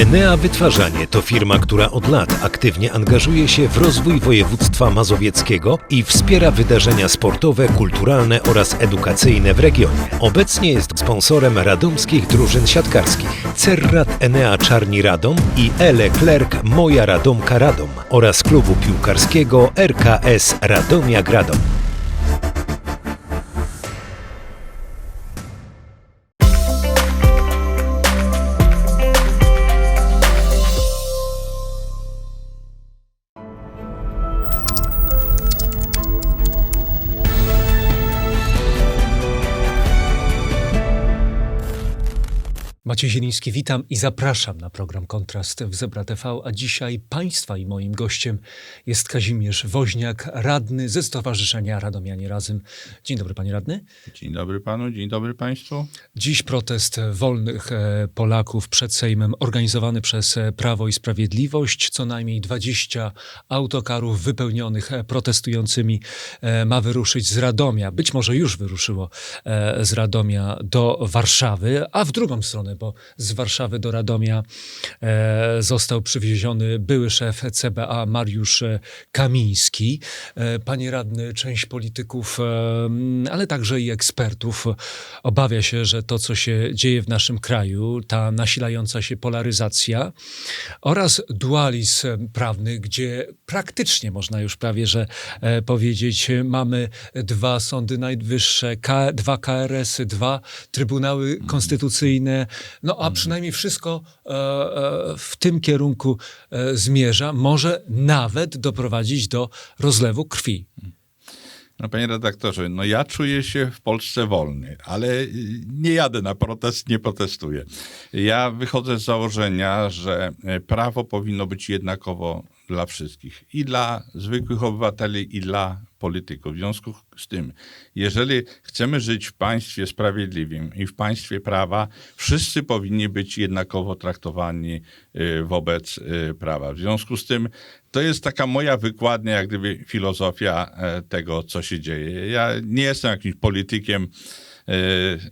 Enea Wytwarzanie to firma, która od lat aktywnie angażuje się w rozwój województwa mazowieckiego i wspiera wydarzenia sportowe, kulturalne oraz edukacyjne w regionie. Obecnie jest sponsorem radomskich drużyn siatkarskich Cerrat Enea Czarni Radom i Ele Klerk Moja Radomka Radom oraz klubu piłkarskiego RKS Radomia Gradom. Maciej Zieliński, witam i zapraszam na program Kontrast w Zebra TV, a dzisiaj Państwa i moim gościem jest Kazimierz Woźniak, radny ze Stowarzyszenia Radomianie Razem. Dzień dobry Panie Radny. Dzień dobry panu, dzień dobry państwu. Dziś protest wolnych e, Polaków przed Sejmem organizowany przez e, Prawo i Sprawiedliwość. Co najmniej 20 autokarów wypełnionych e, protestującymi ma wyruszyć z Radomia. Być może już wyruszyło z Radomia do Warszawy, a w drugą stronę, bo z Warszawy do Radomia e, został przywieziony były szef CBA Mariusz e, Kamiński. E, Panie radny, część polityków, ale także i ekspertów obawia się, że to, co się dzieje w naszym kraju, ta nasilająca się polaryzacja oraz dualizm prawny, gdzie praktycznie można już prawie, że powiedzieć, mamy dwa sądy najwyższe, dwa KRS-y, dwa trybunały konstytucyjne, no a przynajmniej wszystko e, e, w tym kierunku e, zmierza, może nawet doprowadzić do rozlewu krwi. No panie redaktorze, no ja czuję się w Polsce wolny, ale nie jadę na protest, nie protestuję. Ja wychodzę z założenia, że prawo powinno być jednakowo dla wszystkich. I dla zwykłych obywateli, i dla polityków. W związku z tym, jeżeli chcemy żyć w państwie sprawiedliwym i w państwie prawa, wszyscy powinni być jednakowo traktowani y, wobec y, prawa. W związku z tym, to jest taka moja wykładnia, jak gdyby filozofia e, tego, co się dzieje. Ja nie jestem jakimś politykiem e,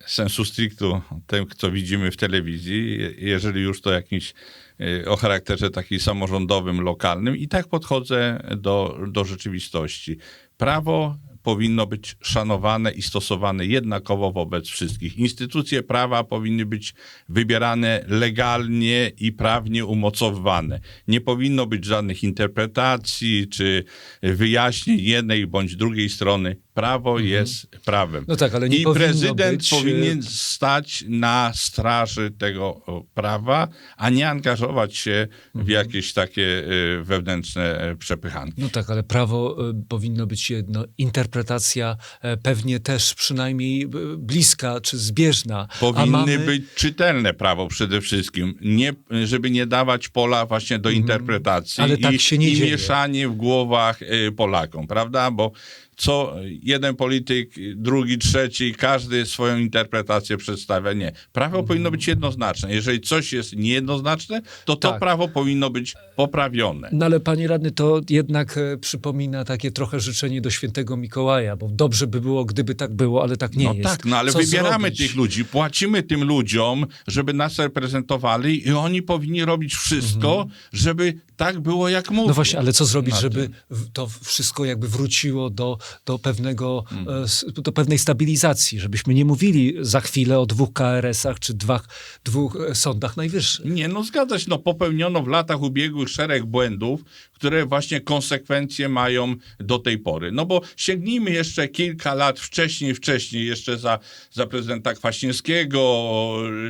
sensu strictu, tym, co widzimy w telewizji, Je- jeżeli już to jakiś e, o charakterze takim samorządowym, lokalnym i tak podchodzę do, do rzeczywistości. Prawo powinno być szanowane i stosowane jednakowo wobec wszystkich. Instytucje prawa powinny być wybierane legalnie i prawnie umocowywane. Nie powinno być żadnych interpretacji czy wyjaśnień jednej bądź drugiej strony. Prawo jest prawem. No tak, ale nie I prezydent być, e, powinien stać na straży tego prawa, a nie angażować się Mhm. w jakieś takie y, wewnętrzne e, przepychanki. No tak, ale prawo e, powinno być jedno. Interpretacja e, pewnie też przynajmniej e, bliska czy zbieżna. Powinny mamy- być czytelne prawo przede wszystkim, nie, żeby nie dawać pola właśnie do interpretacji Mhm. Ale tak i, się nie i dzieje. mieszanie w głowach Polakom, prawda? Bo co jeden polityk, drugi, trzeci, każdy swoją interpretację przedstawia. Nie. Prawo powinno być jednoznaczne. Jeżeli coś jest niejednoznaczne, to to Tak. prawo powinno być poprawione. No ale panie radny, to jednak e, przypomina takie trochę życzenie do świętego Mikołaja, bo dobrze by było, gdyby tak było, ale tak nie no jest. tak, no ale Co wybieramy zrobić? tych ludzi, płacimy tym ludziom, żeby nas reprezentowali i oni powinni robić wszystko, żeby tak było, jak mówią. No właśnie, ale co zrobić, żeby to wszystko jakby wróciło do, do, pewnego, Mhm. e, do pewnej stabilizacji, żebyśmy nie mówili za chwilę o dwóch KRS-ach czy dwóch, dwóch e, sądach najwyższych. Nie, no zgadza się, no popełniono w latach ubiegłych szereg błędów, które właśnie konsekwencje mają do tej pory. No bo sięgnijmy jeszcze kilka lat wcześniej, wcześniej jeszcze za, za prezydenta Kwaśniewskiego,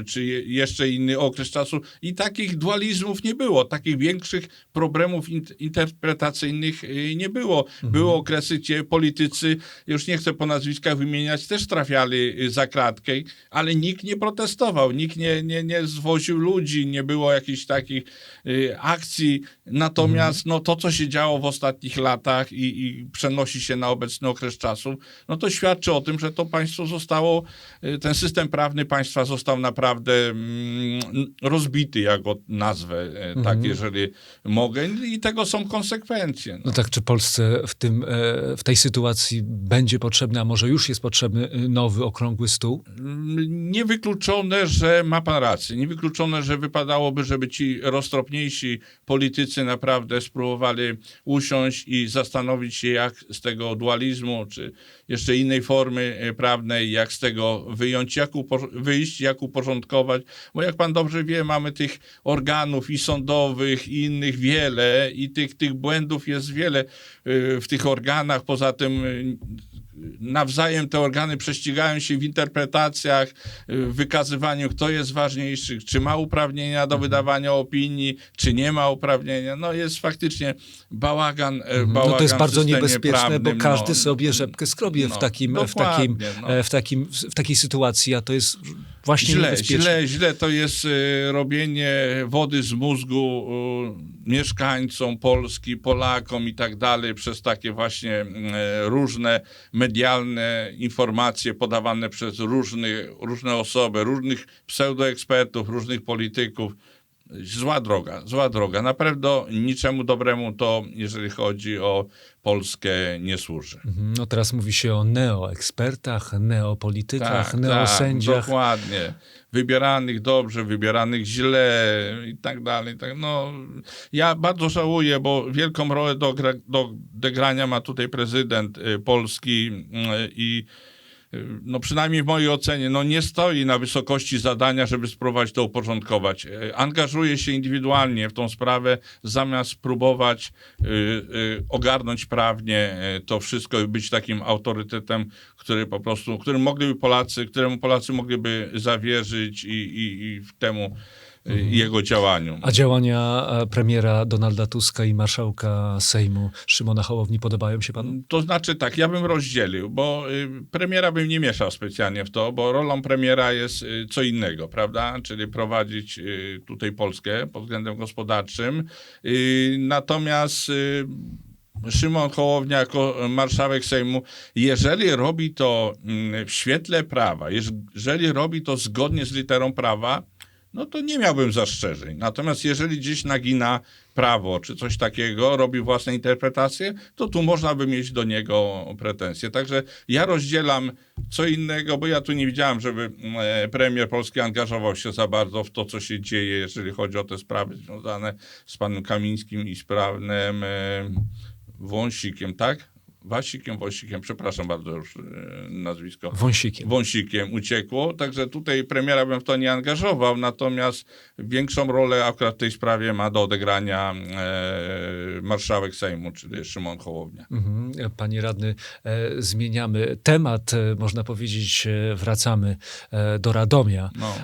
czy je, jeszcze inny okres czasu i takich dualizmów nie było, takich większych problemów in, interpretacyjnych y, nie było. Były okresy, gdzie politycy, już nie chcę po nazwiskach wymieniać, też trafiali y, za kratkę, ale nikt nie protestował, nikt nie, nie, nie zwoził ludzi, nie było jakichś takich y, akcji. Natomiast no, no to, co się działo w ostatnich latach i, i przenosi się na obecny okres czasu, no to świadczy o tym, że to państwo zostało, y, ten system prawny państwa został naprawdę mm, rozbity, jak go nazwę, e, Mhm. tak, jeżeli mogę, i tego są konsekwencje. No. No tak, czy Polsce w, tym, e, w tej sytuacji będzie potrzebny, a może już jest potrzebny e, nowy okrągły stół? Mm, Niewykluczone, że ma pan rację. Niewykluczone, że wypadałoby, żeby ci roztropniejsi politycy naprawdę spróbowali usiąść i zastanowić się, jak z tego dualizmu, czy jeszcze innej formy e, prawnej, jak z tego wyjąć, jak wyjść, jak uporządkować. Bo jak pan dobrze wie, mamy tych organów i sądowych, i innych wiele, i tych, tych błędów jest wiele e, w tych organach. Poza tym nawzajem te organy prześcigają się w interpretacjach, y, w wykazywaniu, kto jest ważniejszy, czy ma uprawnienia do wydawania opinii, czy nie ma uprawnienia. No jest faktycznie bałagan, e, bałagan No to jest w bardzo niebezpieczne, bo prawnym, każdy no. sobie rzepkę skrobie w, no, takim, w, takim, dokładnie, no. e, w, takim, w takiej sytuacji, a to jest właśnie Źle, niebezpieczne. źle, źle to jest y, robienie wody z mózgu y, mieszkańcom Polski, Polakom i tak dalej przez takie właśnie y, różne medialne informacje podawane przez różnych, różne osoby, różnych pseudoekspertów, różnych polityków. Zła droga, zła droga. Na pewno niczemu dobremu to, jeżeli chodzi o Polskę, nie służy. Mhm, No teraz mówi się o neoekspertach, neopolitykach, neosędziach. Tak, dokładnie. Wybieranych dobrze, wybieranych źle i tak dalej. Tak, no, ja bardzo żałuję, bo wielką rolę do, gra- do odegrania ma tutaj prezydent y, Polski y, i no przynajmniej w mojej ocenie, no nie stoi na wysokości zadania, żeby spróbować to uporządkować. Y, Angażuje się indywidualnie w tą sprawę, zamiast próbować y, y, ogarnąć prawnie y, to wszystko i być takim autorytetem, który po prostu, którym mogliby Polacy, któremu Polacy mogliby zawierzyć i, i, i temu y, jego działaniu. A działania e, premiera Donalda Tuska i marszałka Sejmu Szymona Hołowni podobają się panu? To znaczy tak, ja bym rozdzielił, bo y, premiera bym nie mieszał specjalnie w to, bo rolą premiera jest y, co innego, prawda? Czyli prowadzić y, tutaj Polskę pod względem gospodarczym. Natomiast Szymon Hołownia jako marszałek Sejmu, jeżeli robi to mm, w świetle prawa, jeżeli robi to zgodnie z literą prawa, no to nie miałbym zastrzeżeń. Natomiast jeżeli gdzieś nagina prawo czy coś takiego, robi własne interpretacje, to tu można by mieć do niego pretensje. Także ja rozdzielam co innego, bo ja tu nie widziałem, żeby e, premier polski angażował się za bardzo w to, co się dzieje, jeżeli chodzi o te sprawy związane z panem Kamińskim i z panem e, Wąsikiem, tak? Wasikiem, Wąsikiem, przepraszam bardzo już e, nazwisko. Wąsikiem. Wąsikiem uciekło, także tutaj premiera bym w to nie angażował, natomiast większą rolę akurat w tej sprawie ma do odegrania e, marszałek Sejmu, czyli Szymon Hołownia. Mhm. Panie radny, e, zmieniamy temat, e, można powiedzieć, e, wracamy do Radomia. No.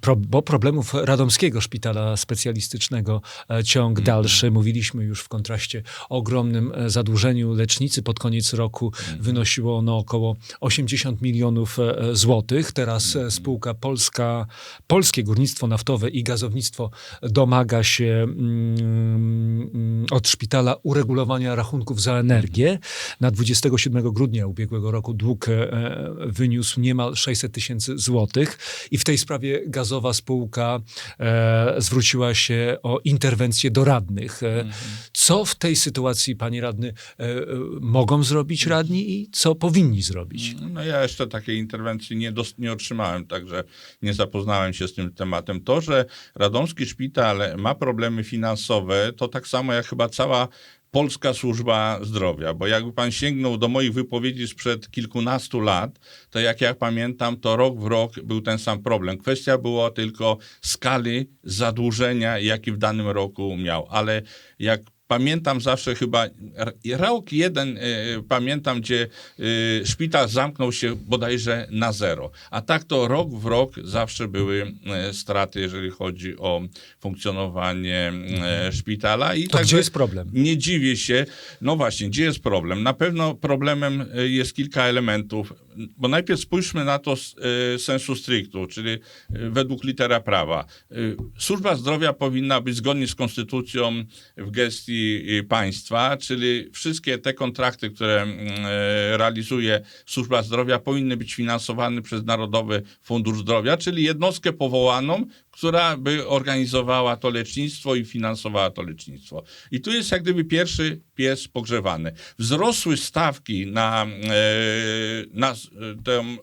Pro, bo problemów radomskiego szpitala specjalistycznego ciąg Mhm. dalszy. Mówiliśmy już w kontraście o ogromnym zadłużeniu lecznicy. Pod koniec roku Mhm. wynosiło ono około 80 milionów e, złotych. Teraz Mhm. e, spółka polska, Polskie Górnictwo Naftowe i Gazownictwo domaga się mm, mm, od szpitala uregulowania rachunków za energię. Na 27 grudnia ubiegłego roku dług e, wyniósł niemal 600 tysięcy złotych i w tej sprawie gazowa spółka e, zwróciła się o interwencję do radnych. E, Co w tej sytuacji, panie radny, e, e, mogą zrobić radni i co powinni zrobić? No ja jeszcze takiej interwencji nie, nie otrzymałem, także nie zapoznałem się z tym tematem. To, że Radomski Szpital ma problemy finansowe, to tak samo jak chyba cała Polska Służba Zdrowia, bo jakby pan sięgnął do moich wypowiedzi sprzed kilkunastu lat, to jak ja pamiętam, to rok w rok był ten sam problem. Kwestia była tylko skali zadłużenia, jaki w danym roku miał, ale jak Pamiętam zawsze chyba rok jeden e, pamiętam, gdzie e, szpital zamknął się bodajże na zero. A tak to rok w rok zawsze były e, straty, jeżeli chodzi o funkcjonowanie e, szpitala. I To także gdzie jest problem? Nie dziwię się. No właśnie, gdzie jest problem? Na pewno problemem jest kilka elementów. bo najpierw spójrzmy na to z e, sensu strictu, czyli e, według litera prawa. E, Służba zdrowia powinna być zgodnie z konstytucją w gestii państwa, czyli wszystkie te kontrakty, które mm, e, realizuje służba zdrowia, powinny być finansowane przez Narodowy Fundusz Zdrowia, czyli jednostkę powołaną, która by organizowała to lecznictwo i finansowała to lecznictwo. I tu jest jak gdyby pierwszy pies pogrzewany. Wzrosły stawki na, e, na s- tę e,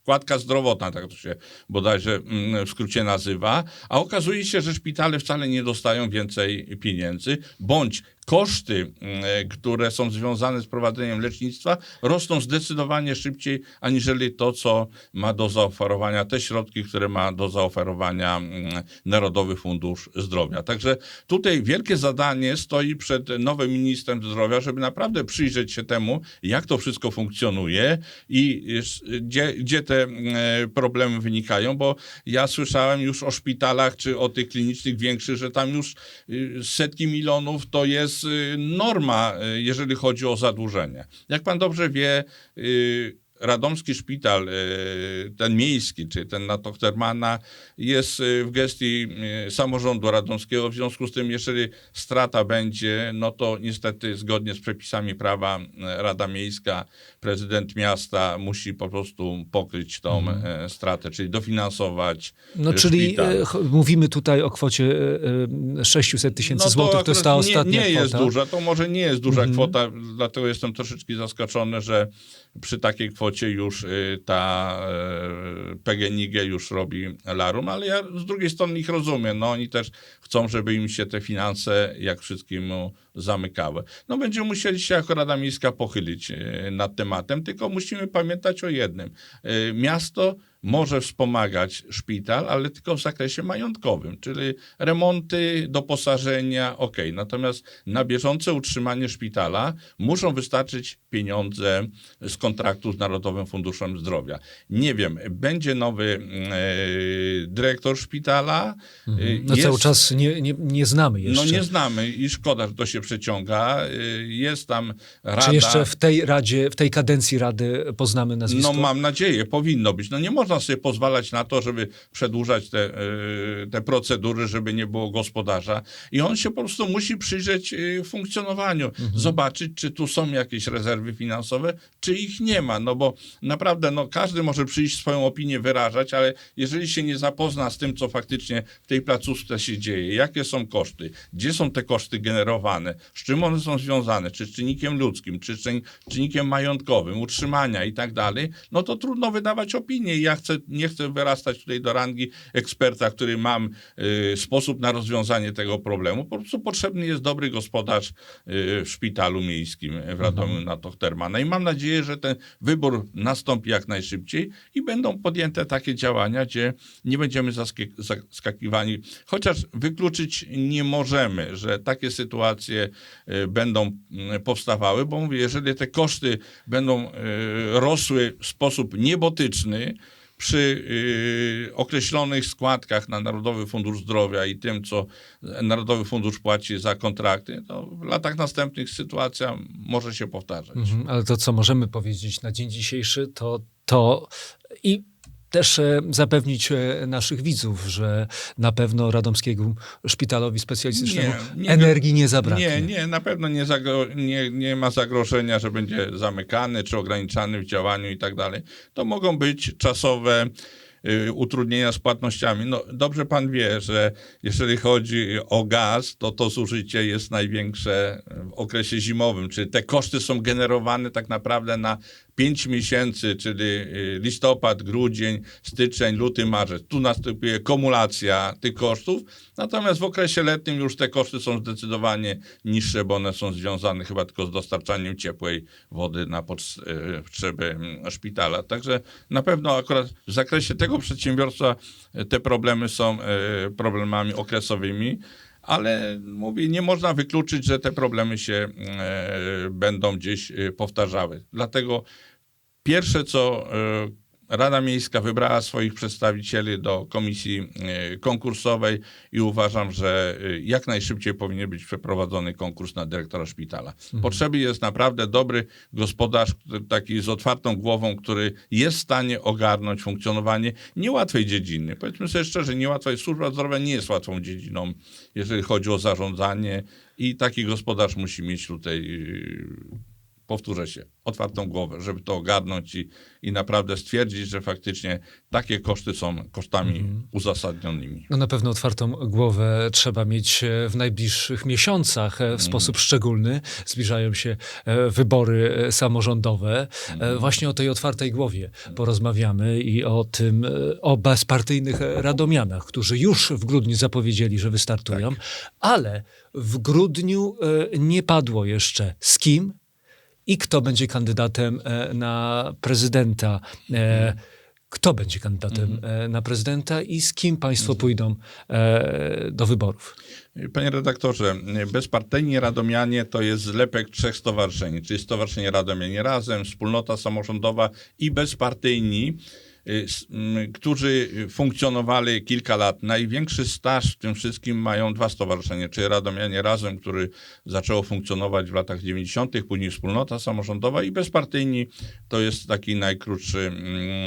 składka zdrowotna, tak to się bodajże mm, w skrócie nazywa, a okazuje się, że szpitale wcale nie dostają więcej pieniędzy, bądź koszty, mm, które są związane z prowadzeniem lecznictwa, rosną zdecydowanie szybciej, aniżeli to, co ma do zaoferowania, te środki, które ma do zaoferowania mm, Narodowy Fundusz Zdrowia. Także tutaj wielkie zadanie stoi przed nowym ministrem zdrowia, żeby naprawdę przyjrzeć się temu, jak to wszystko funkcjonuje i sz- gdzie, gdzie te mm, problemy wynikają, bo ja słyszałem już o szpitalach czy o tych klinicznych większych, że tam już y, setki milionów to jest y, norma, y, jeżeli chodzi o zadłużenie. Jak pan dobrze wie, y, Radomski szpital, y, ten miejski, czy ten na Tochtermana, jest y, w gestii y, samorządu radomskiego. W związku z tym, jeżeli strata będzie, no to niestety zgodnie z przepisami prawa Rada Miejska, prezydent miasta musi po prostu pokryć tą y, stratę, czyli dofinansować No, czyli szpital. e, mówimy tutaj o kwocie e, e, 600 tysięcy złotych, to jest ta No ostatnia nie, nie kwota. jest duża, to może nie jest duża Mhm. kwota, dlatego jestem troszeczkę zaskoczony, że przy takiej kwocie już y, ta y, PGNiG już robi larum, ale ja z drugiej strony ich rozumiem, no oni też chcą, żeby im się te finanse jak wszystkiemu zamykały. No będziemy musieli się jako Rada Miejska pochylić y, nad tematem, tylko musimy pamiętać o jednym. Miasto może wspomagać szpital, ale tylko w zakresie majątkowym, czyli remonty, doposażenia, ok. Natomiast na bieżące utrzymanie szpitala muszą wystarczyć pieniądze z kontraktu z Narodowym Funduszem Zdrowia. Nie wiem, będzie nowy e, dyrektor szpitala. e, No jest- cały czas nie, nie, nie znamy jeszcze. No nie znamy i szkoda, że to się przeciąga. E, Jest tam rada. Czy jeszcze w tej radzie, w tej kadencji rady poznamy nazwisko? No mam nadzieję, powinno być. No nie można sobie pozwalać na to, żeby przedłużać te, e, te procedury, żeby nie było gospodarza. I on się po prostu musi przyjrzeć e, funkcjonowaniu, zobaczyć, czy tu są jakieś rezerwy finansowe, czy ich nie ma. No bo naprawdę no, każdy może przyjść swoją opinię wyrażać, ale jeżeli się nie zapozna z tym, co faktycznie w tej placówce się dzieje, jakie są koszty, gdzie są te koszty generowane, z czym one są związane, czy z czynnikiem ludzkim, czy z czyn- czynnikiem majątkowym, utrzymania i tak dalej, no to trudno wydawać opinię. Ja chcę, nie chcę wyrastać tutaj do rangi eksperta, który mam y, sposób na rozwiązanie tego problemu. Po prostu potrzebny jest dobry gospodarz y, w szpitalu miejskim w Radomiu na Tochtermana. I mam nadzieję, że ten wybór nastąpi jak najszybciej i będą podjęte takie działania, gdzie nie będziemy zaskakiwani. Chociaż wykluczyć nie możemy, że takie sytuacje y, będą mm, powstawały, bo mówię, jeżeli te koszty będą y, rosły w sposób niebotyczny, przy y, określonych składkach na Narodowy Fundusz Zdrowia i tym, co Narodowy Fundusz płaci za kontrakty, to w latach następnych sytuacja może się powtarzać. Mhm, ale to, co możemy powiedzieć na dzień dzisiejszy, to to i też e, zapewnić e, naszych widzów, że na pewno Radomskiego Szpitalowi Specjalistycznemu Nie, nie energii nie zabraknie. Nie, nie, na pewno nie, nie, nie ma zagrożenia, że będzie zamykany czy ograniczany w działaniu i tak dalej. To mogą być czasowe y, utrudnienia z płatnościami. No, dobrze pan wie, że jeżeli chodzi o gaz, to to zużycie jest największe w okresie zimowym, czyli te koszty są generowane tak naprawdę na 5 miesięcy, czyli y, listopad, grudzień, styczeń, luty, marzec. Tu następuje kumulacja tych kosztów, natomiast w okresie letnim już te koszty są zdecydowanie niższe, bo one są związane chyba tylko z dostarczaniem ciepłej wody na y, potrzeby mm, szpitala. Także na pewno akurat w zakresie tego przedsiębiorstwa y, te problemy są problemami okresowymi. Ale mówię, nie można wykluczyć, że te problemy się e, będą gdzieś powtarzały. Dlatego pierwsze, co e, Rada Miejska wybrała swoich przedstawicieli do komisji e, konkursowej i uważam, że e, jak najszybciej powinien być przeprowadzony konkurs na dyrektora szpitala. Potrzeby jest naprawdę dobry gospodarz, taki z otwartą głową, który jest w stanie ogarnąć funkcjonowanie niełatwej dziedziny. Powiedzmy sobie szczerze, niełatwa jest służba zdrowia nie jest łatwą dziedziną, jeżeli chodzi o zarządzanie i taki gospodarz musi mieć tutaj powtórzę się, otwartą głowę, żeby to ogarnąć i, i naprawdę stwierdzić, że faktycznie takie koszty są kosztami uzasadnionymi. No na pewno otwartą głowę trzeba mieć e, w najbliższych miesiącach e, w sposób szczególny. Zbliżają się e, wybory samorządowe. E, Właśnie o tej otwartej głowie porozmawiamy i o tym, o bezpartyjnych radomianach, którzy już w grudniu zapowiedzieli, że wystartują, ale w grudniu nie padło jeszcze z kim i kto będzie kandydatem e, na prezydenta. E, Kto będzie kandydatem e, na prezydenta i z kim państwo pójdą e, do wyborów? Panie redaktorze, bezpartyjni radomianie to jest zlepek trzech stowarzyszeń, czyli Stowarzyszenie Radomianie Razem, Wspólnota Samorządowa i bezpartyjni, którzy funkcjonowali kilka lat. Największy staż w tym wszystkim mają dwa stowarzyszenia, czyli Radomianie Razem, który zaczęło funkcjonować w latach 90., później Wspólnota Samorządowa i bezpartyjni to jest taki najkrótszy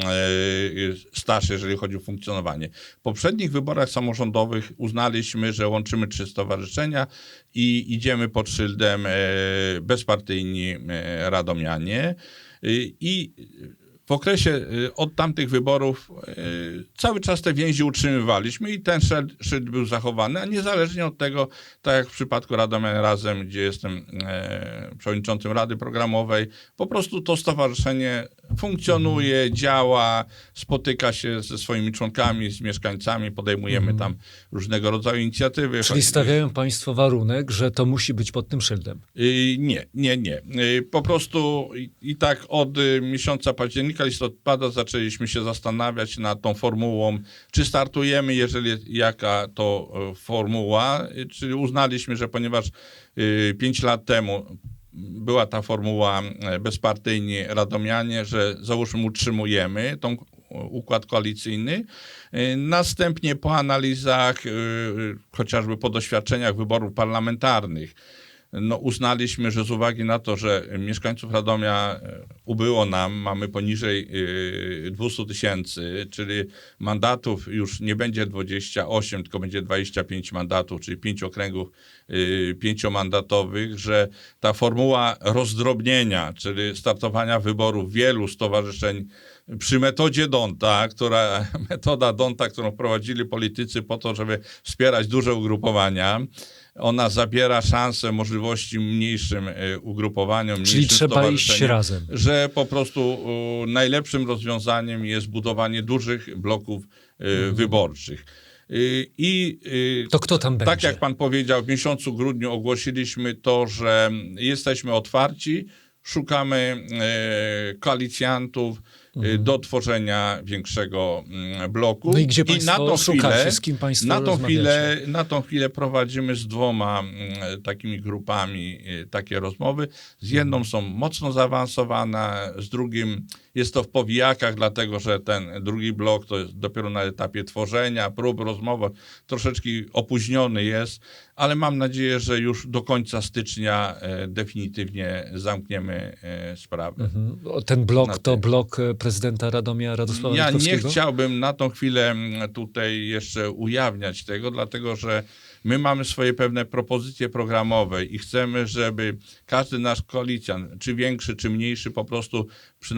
e, staż, jeżeli chodzi o funkcjonowanie. W poprzednich wyborach samorządowych uznaliśmy, że łączymy trzy stowarzyszenia i idziemy pod szyldem e, bezpartyjni e, radomianie. Y, I w okresie y, od tamtych wyborów y, cały czas te więzi utrzymywaliśmy i ten szyld, był zachowany, a niezależnie od tego, tak jak w przypadku Radomian Razem, gdzie jestem e, przewodniczącym Rady Programowej, po prostu to stowarzyszenie funkcjonuje, działa, spotyka się ze swoimi członkami, z mieszkańcami, podejmujemy tam różnego rodzaju inicjatywy. Czyli stawiają państwo warunek, że to musi być pod tym szyldem. Y, Nie, nie, nie. Po prostu i, tak od miesiąca października, listopada zaczęliśmy się zastanawiać nad tą formułą, czy startujemy, jeżeli jaka to y, formuła, y, czyli uznaliśmy, że ponieważ y, pięć lat temu była ta formuła e, bezpartyjni radomianie, że załóżmy utrzymujemy tą układ koalicyjny. Następnie po analizach, chociażby po doświadczeniach wyborów parlamentarnych, no uznaliśmy, że z uwagi na to, że mieszkańców Radomia e, ubyło nam, mamy poniżej e, 200 tysięcy, czyli mandatów już nie będzie 28, tylko będzie 25 mandatów, czyli pięć okręgów e, pięciomandatowych, że ta formuła rozdrobnienia, czyli startowania wyborów wielu stowarzyszeń przy metodzie Donta, która, metoda Donta, którą wprowadzili politycy po to, żeby wspierać duże ugrupowania, ona zabiera szansę, możliwości mniejszym e, ugrupowaniom, Czyli mniejszym trzeba iść razem. Że po prostu najlepszym rozwiązaniem jest budowanie dużych bloków e, Mhm. wyborczych. E, I To kto tam będzie? tak jak pan powiedział, w miesiącu grudniu ogłosiliśmy to, że jesteśmy otwarci, szukamy koalicjantów e, do tworzenia większego mm, bloku. Mhm. No i gdzie na państwo tą szukacie? chwilę- Z kim państwo na tą, chwilę, na tą chwilę prowadzimy z dwoma mm, takimi grupami e, takie rozmowy. Z jedną Mhm. są mocno zaawansowane, z drugim jest to w powijakach, dlatego że ten drugi blok to jest dopiero na etapie tworzenia, prób, rozmowy, troszeczkę opóźniony jest, ale mam nadzieję, że już do końca stycznia e, definitywnie zamkniemy e, sprawę. Mhm. Ten blok to blok e, prezydenta Radomia Radosława Ja nie chciałbym na tą chwilę mm, tutaj jeszcze ujawniać tego, dlatego że my mamy swoje pewne propozycje programowe i chcemy, żeby każdy nasz koalicjant, czy większy, czy mniejszy, po prostu,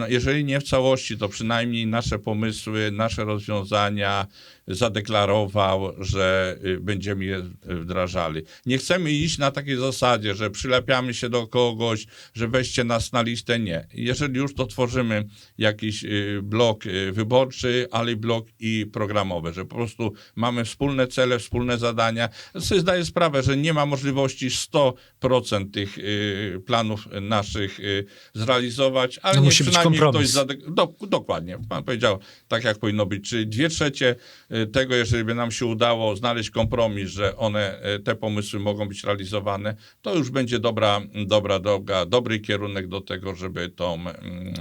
jeżeli nie w całości, to przynajmniej nasze pomysły, nasze rozwiązania zadeklarował, że y, będziemy je wdrażali. Nie chcemy iść na takiej zasadzie, że przylepiamy się do kogoś, że weźcie nas na listę. Nie. Jeżeli już, to tworzymy jakiś y, blok y, wyborczy, ale blok i programowy, że po prostu mamy wspólne cele, wspólne zadania. Sobie zdaję sprawę, że nie ma możliwości 100% tych y, planów naszych y, zrealizować, ale No musi przynajmniej ktoś do, dokładnie, pan powiedział tak jak powinno być, czyli dwie trzecie y, tego, jeżeli by nam się udało znaleźć kompromis, że one, y, te pomysły mogą być realizowane, to już będzie dobra, dobra droga, dobry kierunek do tego, żeby tą mm,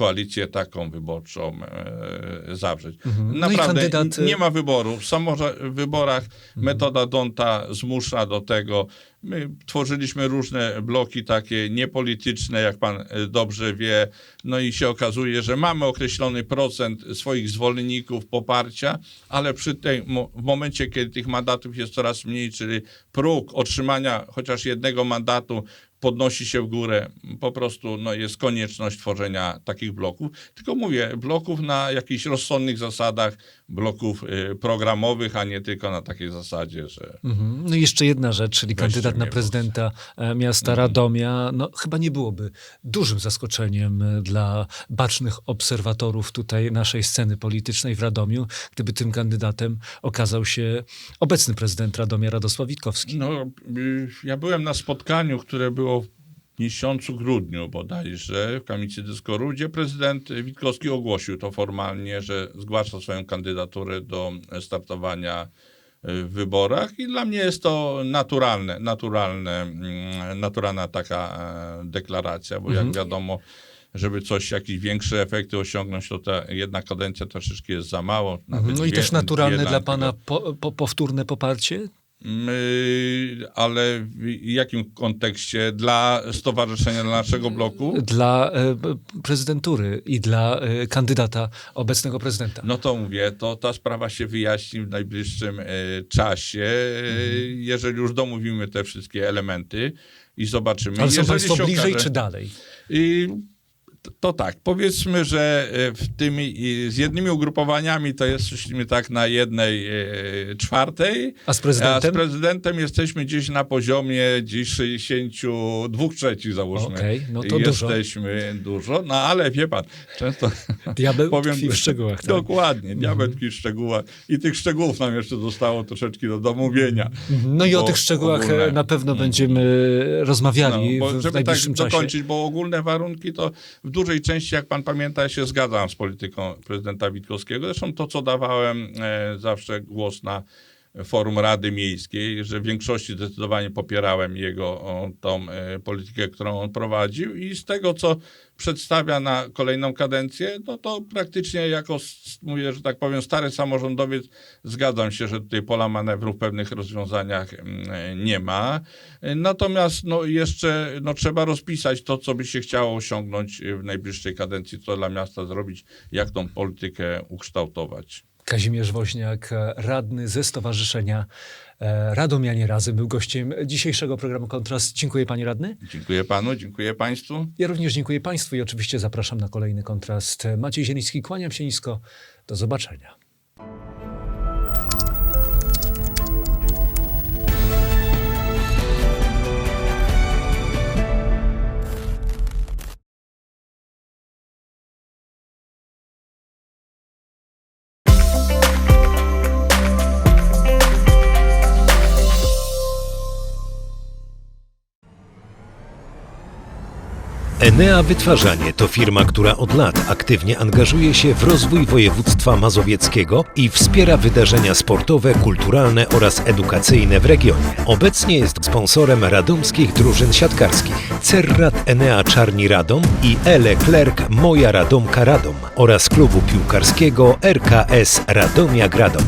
koalicję taką wyborczą e, zawrzeć. Mhm. No Naprawdę kandydat, n- nie y- ma wyboru. W samorze- wyborach metoda Donta zmusza do tego. My tworzyliśmy różne bloki takie niepolityczne, jak pan e, dobrze wie, no i się okazuje, że mamy określony procent swoich zwolenników poparcia, ale przy tej, w momencie, kiedy tych mandatów jest coraz mniej, czyli próg otrzymania chociaż jednego mandatu podnosi się w górę, po prostu no, jest konieczność tworzenia takich bloków. Tylko mówię, bloków na jakichś rozsądnych zasadach, bloków y, programowych, a nie tylko na takiej zasadzie, że Mhm. No i jeszcze jedna rzecz, czyli Weźcie kandydat na prezydenta e, miasta Mhm. Radomia, no chyba nie byłoby dużym zaskoczeniem e, dla bacznych obserwatorów tutaj naszej sceny politycznej w Radomiu, gdyby tym kandydatem okazał się obecny prezydent Radomia Radosław Witkowski. No, y, ja byłem na spotkaniu, które było w miesiącu grudniu bodajże w Kamicy Dyskoru, gdzie prezydent Witkowski ogłosił to formalnie, że zgłasza swoją kandydaturę do startowania w wyborach i dla mnie jest to naturalne, naturalne, mm, naturalna taka e, deklaracja, bo jak wiadomo, żeby coś, jakieś większe efekty osiągnąć, to ta jedna kadencja troszeczkę jest za mało. nawet No i też naturalne dla pana po, po, powtórne poparcie? My, ale w jakim kontekście? Dla stowarzyszenia, dla naszego bloku? Dla e, prezydentury i dla e, kandydata obecnego prezydenta. No to mówię, to ta sprawa się wyjaśni w najbliższym e, czasie, e, jeżeli już domówimy te wszystkie elementy i zobaczymy. Ale są jeżeli państwo bliżej okaże- czy dalej? I to, tak, powiedzmy, że e, w tymi, z jednymi ugrupowaniami to jesteśmy tak na jednej e, czwartej, A z a z prezydentem? prezydentem jesteśmy gdzieś na poziomie dziś 62 trzecich załóżmy. Okej, no to dużo. Jesteśmy dużo. no ale wie pan, często Diabeł powiem tkwi w szczegółach. Tak? Dokładnie, diabeł tkwi w szczegółach. I tych szczegółów nam jeszcze zostało troszeczkę do domówienia. No i o tych szczegółach ogólne- na pewno będziemy rozmawiali No, bo w, w żeby tak najbliższym czasie. dokończyć, bo ogólne warunki to w dużej części, jak pan pamięta, się zgadzam z polityką prezydenta Witkowskiego. Zresztą to, co dawałem e, zawsze głos na forum Rady Miejskiej, że w większości zdecydowanie popierałem jego tą e, politykę, którą on prowadził i z tego, co przedstawia na kolejną kadencję, no to praktycznie jako, mówię, że tak powiem, stary samorządowiec zgadzam się, że tutaj pola manewru w pewnych rozwiązaniach mm, nie ma. Natomiast no, jeszcze no, trzeba rozpisać to, co by się chciało osiągnąć w najbliższej kadencji, co dla miasta zrobić, jak tą politykę ukształtować. Kazimierz Woźniak, radny ze Stowarzyszenia e, Radomianie Razem, był gościem dzisiejszego programu Kontrast. Dziękuję panie radny. Dziękuję panu, dziękuję państwu. Ja również dziękuję państwu i oczywiście zapraszam na kolejny Kontrast. Maciej Zieliński, kłaniam się nisko. Do zobaczenia. Enea Wytwarzanie to firma, która od lat aktywnie angażuje się w rozwój województwa mazowieckiego i wspiera wydarzenia sportowe, kulturalne oraz edukacyjne w regionie. Obecnie jest sponsorem radomskich drużyn siatkarskich Cerrat Enea Czarni Radom i Ele Klerk Moja Radomka Radom oraz klubu piłkarskiego RKS Radomia Gradom.